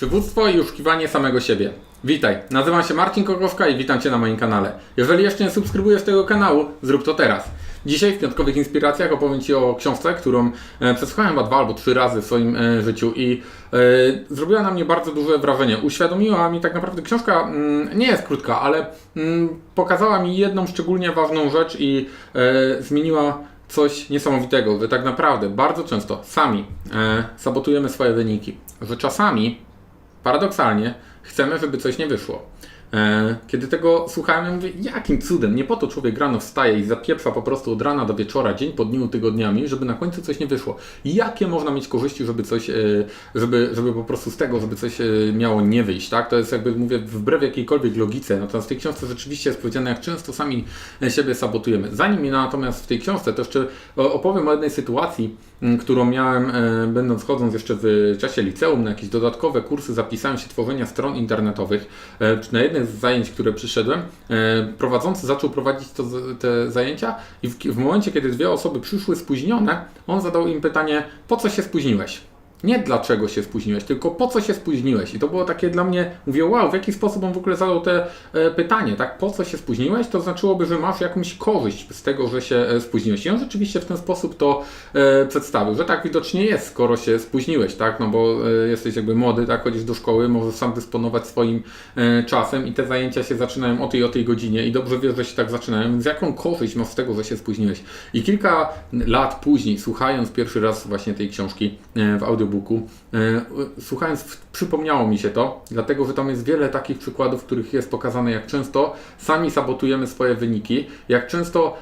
Przywództwo i oszukiwanie samego siebie. Witaj, nazywam się Marcin Kokowska i witam Cię na moim kanale. Jeżeli jeszcze nie subskrybujesz tego kanału, zrób to teraz. Dzisiaj w Piątkowych Inspiracjach opowiem Ci o książce, którą e, przesłuchałem chyba dwa albo trzy razy w swoim e, życiu i e, zrobiła na mnie bardzo duże wrażenie. Uświadomiła mi tak naprawdę, książka mm, nie jest krótka, ale mm, pokazała mi jedną szczególnie ważną rzecz i zmieniła coś niesamowitego, że tak naprawdę bardzo często sami sabotujemy swoje wyniki, że czasami paradoksalnie chcemy, żeby coś nie wyszło. E, Kiedy tego słuchałem, ja mówię, jakim cudem, nie po to człowiek rano wstaje i zapieprza po prostu od rana do wieczora, dzień po dniu, tygodniami, żeby na końcu coś nie wyszło. Jakie można mieć korzyści, żeby coś, e, żeby, żeby po prostu z tego, żeby coś e, miało nie wyjść, tak? To jest jakby, mówię, wbrew jakiejkolwiek logice. Natomiast w tej książce rzeczywiście jest powiedziane, jak często sami siebie sabotujemy. Zanim natomiast w tej książce, to jeszcze opowiem o jednej sytuacji, którą miałem, e, będąc chodząc jeszcze w czasie liceum na jakieś dodatkowe kursy, zapisałem się tworzenia stron internetowych. E, Na jednym z zajęć, które przyszedłem, e, prowadzący zaczął prowadzić to, te zajęcia i w, w momencie, kiedy dwie osoby przyszły spóźnione, on zadał im pytanie, po co się spóźniłeś? Nie dlaczego się spóźniłeś, tylko po co się spóźniłeś. I to było takie dla mnie, mówię, wow, w jaki sposób on w ogóle zadał te e, pytanie, tak? Po co się spóźniłeś? To znaczyłoby, że masz jakąś korzyść z tego, że się e, spóźniłeś. I on rzeczywiście w ten sposób to e, przedstawił, że tak widocznie jest, skoro się spóźniłeś, tak? No bo jesteś jakby młody, tak? Chodzisz do szkoły, możesz sam dysponować swoim czasem i te zajęcia się zaczynają o tej o tej godzinie i dobrze wiesz, że się tak zaczynają, więc jaką korzyść masz z tego, że się spóźniłeś? I kilka lat później, słuchając pierwszy raz właśnie tej książki w audiobooku, e, słuchając, przypomniało mi się to, dlatego że tam jest wiele takich przykładów, w których jest pokazane, jak często sami sabotujemy swoje wyniki, jak często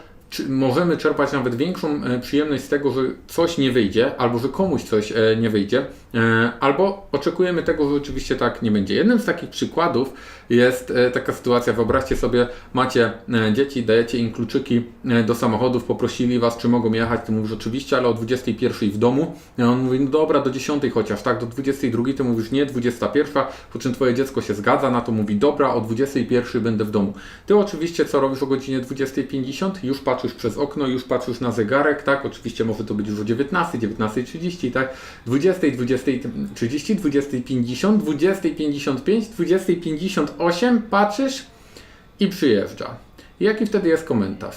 możemy czerpać nawet większą e, przyjemność z tego, że coś nie wyjdzie, albo że komuś coś e, nie wyjdzie, e, albo oczekujemy tego, że rzeczywiście tak nie będzie. Jednym z takich przykładów jest taka sytuacja, wyobraźcie sobie, macie dzieci, dajecie im kluczyki do samochodów, poprosili Was, czy mogą jechać, ty mówisz oczywiście, ale o 21 w domu, on mówi, no dobra, do 10 chociaż, tak, do 22 ty mówisz nie, 21, po czym Twoje dziecko się zgadza na to, mówi, dobra, o 21 będę w domu. Ty oczywiście co robisz o godzinie 20.50? Już patrzysz przez okno, już patrzysz na zegarek, tak, oczywiście może to być już o 19, 19.30, tak, 20, 20.30, 20.50, 20.55, 20.58, patrzysz i przyjeżdża. Jaki wtedy jest komentarz?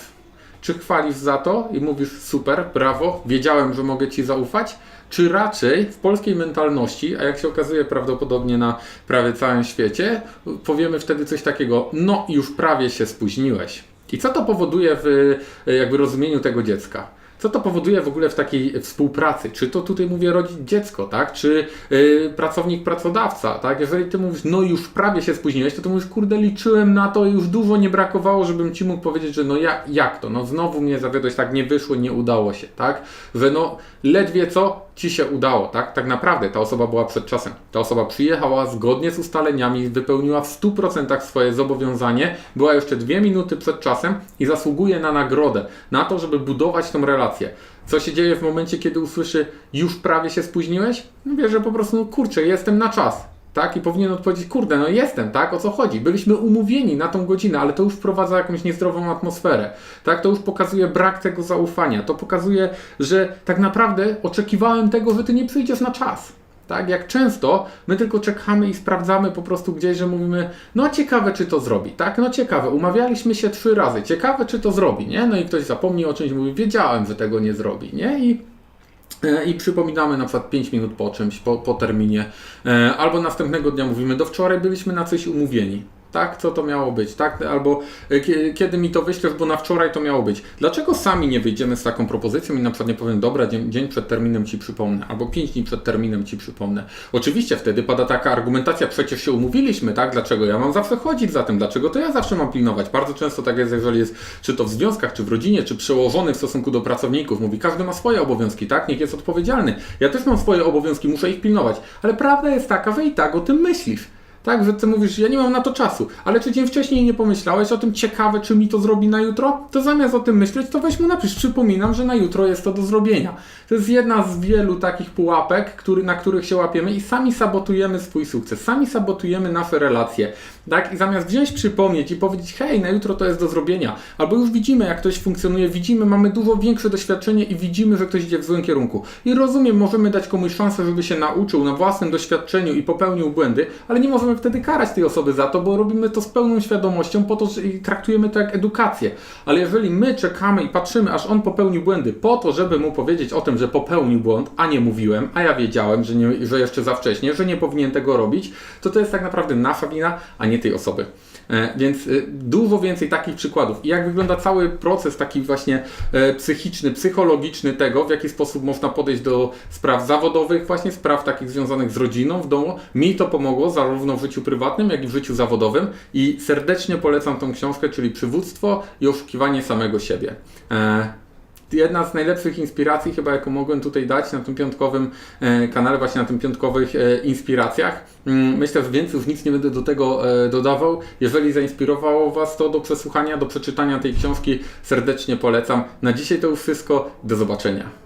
Czy chwalisz za to i mówisz super, brawo, wiedziałem, że mogę Ci zaufać? Czy raczej w polskiej mentalności, a jak się okazuje prawdopodobnie na prawie całym świecie, powiemy wtedy coś takiego, no już prawie się spóźniłeś. I co to powoduje w e, jakby rozumieniu tego dziecka? Co to powoduje w ogóle w takiej współpracy? Czy to tutaj mówię rodzic dziecko, tak? Czy yy, pracownik pracodawca, tak? Jeżeli ty mówisz, no już prawie się spóźniłeś, to ty mówisz, kurde, liczyłem na to, już dużo nie brakowało, żebym ci mógł powiedzieć, że no jak, jak to? No znowu mnie zawiodłeś, tak nie wyszło, nie udało się, tak? Że no ledwie co ci się udało, tak? Tak naprawdę ta osoba była przed czasem. Ta osoba przyjechała zgodnie z ustaleniami, wypełniła w 100% swoje zobowiązanie, była jeszcze dwie minuty przed czasem i zasługuje na nagrodę, na to, żeby budować tą relację. Co się dzieje w momencie, kiedy usłyszy, już prawie się spóźniłeś? No wie, że po prostu, no kurczę, jestem na czas. Tak? I powinien odpowiedzieć, kurde, no jestem, tak? O co chodzi? Byliśmy umówieni na tą godzinę, ale to już wprowadza jakąś niezdrową atmosferę. Tak? To już pokazuje brak tego zaufania. To pokazuje, że tak naprawdę oczekiwałem tego, że ty nie przyjdziesz na czas. Tak, jak często my tylko czekamy i sprawdzamy po prostu gdzieś, że mówimy, no ciekawe czy to zrobi, tak, no ciekawe, umawialiśmy się trzy razy, ciekawe czy to zrobi, nie, no i ktoś zapomni o czymś, mówi, wiedziałem, że tego nie zrobi, nie, i i przypominamy na przykład 5 minut po czymś, po, po terminie, e, albo następnego dnia mówimy, do wczoraj byliśmy na coś umówieni. Tak, co to miało być, tak? Albo e, kie- kiedy mi to wyślesz, bo na wczoraj to miało być. Dlaczego sami nie wyjdziemy z taką propozycją i na przykład nie powiem, dobra, dzień, dzień przed terminem ci przypomnę, albo 5 dni przed terminem ci przypomnę. Oczywiście wtedy pada taka argumentacja, przecież się umówiliśmy, tak? Dlaczego ja mam zawsze chodzić za tym? Dlaczego to ja zawsze mam pilnować? Bardzo często tak jest, jeżeli jest, czy to w związkach, czy w rodzinie, czy przełożony w stosunku do pracowników. Mówi, każdy ma swoje obowiązki, tak? Niech jest odpowiedzialny. Ja też mam swoje obowiązki, muszę ich pilnować. Ale prawda jest taka, że i tak o tym myślisz. Tak, że ty mówisz, ja nie mam na to czasu, ale czy dzień wcześniej nie pomyślałeś o tym, ciekawe, czy mi to zrobi na jutro? To zamiast o tym myśleć, to weź mu napisz, przypominam, że na jutro jest to do zrobienia. To jest jedna z wielu takich pułapek, który, na których się łapiemy i sami sabotujemy swój sukces, sami sabotujemy nasze relacje, tak? I zamiast wziąć, przypomnieć i powiedzieć, hej, na jutro to jest do zrobienia, albo już widzimy, jak ktoś funkcjonuje, widzimy, mamy dużo większe doświadczenie i widzimy, że ktoś idzie w złym kierunku. I rozumiem, możemy dać komuś szansę, żeby się nauczył na własnym doświadczeniu i popełnił błędy, ale nie możemy wtedy karać tej osoby za to, bo robimy to z pełną świadomością po to, że traktujemy to jak edukację. Ale jeżeli my czekamy i patrzymy, aż on popełnił błędy po to, żeby mu powiedzieć o tym, że popełnił błąd, a nie mówiłem, a ja wiedziałem, że, nie, że jeszcze za wcześnie, że nie powinien tego robić, to to jest tak naprawdę nasza wina, a nie tej osoby. E, Więc y, dużo więcej takich przykładów. I jak wygląda cały proces taki właśnie e, psychiczny, psychologiczny tego, w jaki sposób można podejść do spraw zawodowych, właśnie spraw takich związanych z rodziną w domu. Mi to pomogło zarówno w życiu prywatnym, jak i w życiu zawodowym i serdecznie polecam tą książkę, czyli Przywództwo i oszukiwanie samego siebie. Jedna z najlepszych inspiracji chyba, jaką mogłem tutaj dać na tym piątkowym e, kanale, właśnie na tym piątkowych e, inspiracjach. Mm, Myślę, że więcej już nic nie będę do tego e, dodawał. Jeżeli zainspirowało Was to do przesłuchania, do przeczytania tej książki, serdecznie polecam. Na dzisiaj to już wszystko. Do zobaczenia.